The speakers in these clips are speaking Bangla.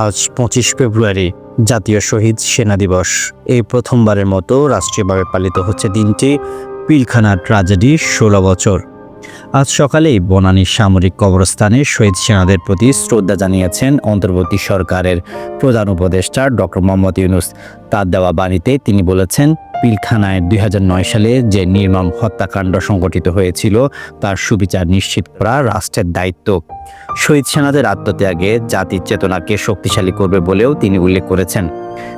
আজ পঁচিশ ফেব্রুয়ারি, জাতীয় শহীদ সেনা দিবস। এই প্রথমবারের মতো রাষ্ট্রীয়ভাবে পালিত হচ্ছে দিনটি পিলখানা ট্রাজেডি ষোলো বছর। আজ সকালেই বনানী সামরিক কবরস্থানে শহীদ সেনাদের প্রতি শ্রদ্ধা জানিয়েছেন অন্তর্বর্তী সরকারের প্রধান উপদেষ্টা ডক্টর মোহাম্মদ ইউনুস। তার দেওয়া বাণীতে তিনি বলেছেন পিলখানায় দুই হাজার নয় সালে যে নির্মম হত্যাকাণ্ড সংঘটিত হয়েছিল, তার সুবিচার নিশ্চিত করা রাষ্ট্রের দায়িত্ব। শহীদ সেনাদের আত্মত্যাগে জাতির চেতনাকে শক্তিশালী করবে বলেও তিনি উল্লেখ করেছেন।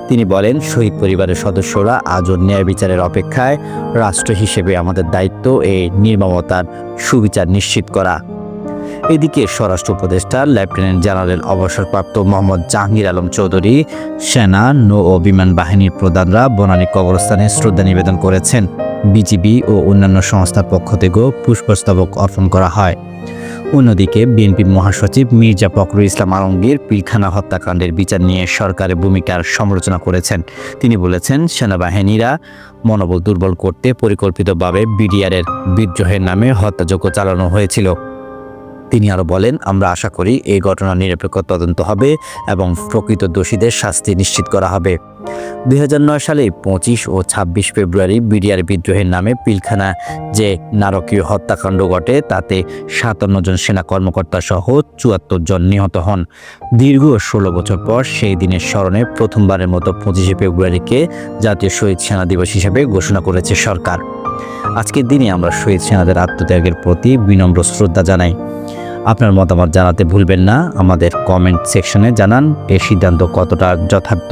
তিনি বলেন, শহীদ পরিবারের সদস্যরা আজও ন্যায় বিচারের অপেক্ষায়, রাষ্ট্র হিসেবে আমাদের দায়িত্ব এই নির্মমতার সুবিচার নিশ্চিত করা। এদিকে স্বরাষ্ট্র উপদেষ্টা লেফটেন্যান্ট জেনারেল অবসরপ্রাপ্ত মোহাম্মদ জাহাঙ্গীর আলম চৌধুরী, সেনা, নৌ ও বিমান বাহিনীর প্রধানরা বনানী কবরস্থানে শ্রদ্ধা নিবেদন করেছেন। বিজিবি ও অন্যান্য সংস্থার পক্ষ থেকেও পুষ্পস্তবক অর্পণ করা হয়। অন্যদিকে বিএনপি মহাসচিব মির্জা ফখরুল ইসলাম আলমগীর পিলখানা হত্যাকাণ্ডের বিচার নিয়ে সরকারের ভূমিকার সমালোচনা করেছেন। তিনি বলেছেন, সেনাবাহিনীরা মনোবল দুর্বল করতে পরিকল্পিতভাবে বিডিআরের বিদ্রোহের নামে হত্যাযজ্ঞ চালানো হয়েছিল। তিনি আরও বলেন, আমরা আশা করি এই ঘটনার নিরপেক্ষ তদন্ত হবে এবং প্রকৃত দোষীদের শাস্তি নিশ্চিত করা হবে। দু হাজার নয় সালে পঁচিশ ও ছাব্বিশ ফেব্রুয়ারি বিডিআর বিদ্রোহের নামে পিলখানা যে নারকীয় হত্যাকাণ্ড ঘটে, তাতে সাতান্ন জন সেনা কর্মকর্তা সহ চুয়াত্তর জন নিহত হন। দীর্ঘ ষোলো বছর পর সেই দিনের স্মরণে প্রথমবারের মতো পঁচিশে ফেব্রুয়ারিকে জাতীয় শহীদ সেনা দিবস হিসেবে ঘোষণা করেছে সরকার। আজকের দিনে আমরা শহীদ সেনাদের আত্মত্যাগের প্রতি বিনম্র শ্রদ্ধা জানাই। আপনার মতামত জানাতে ভুলবেন না। আমাদের কমেন্ট সেকশনে জানান এই সিদ্ধান্ত কতটা যথার্থ?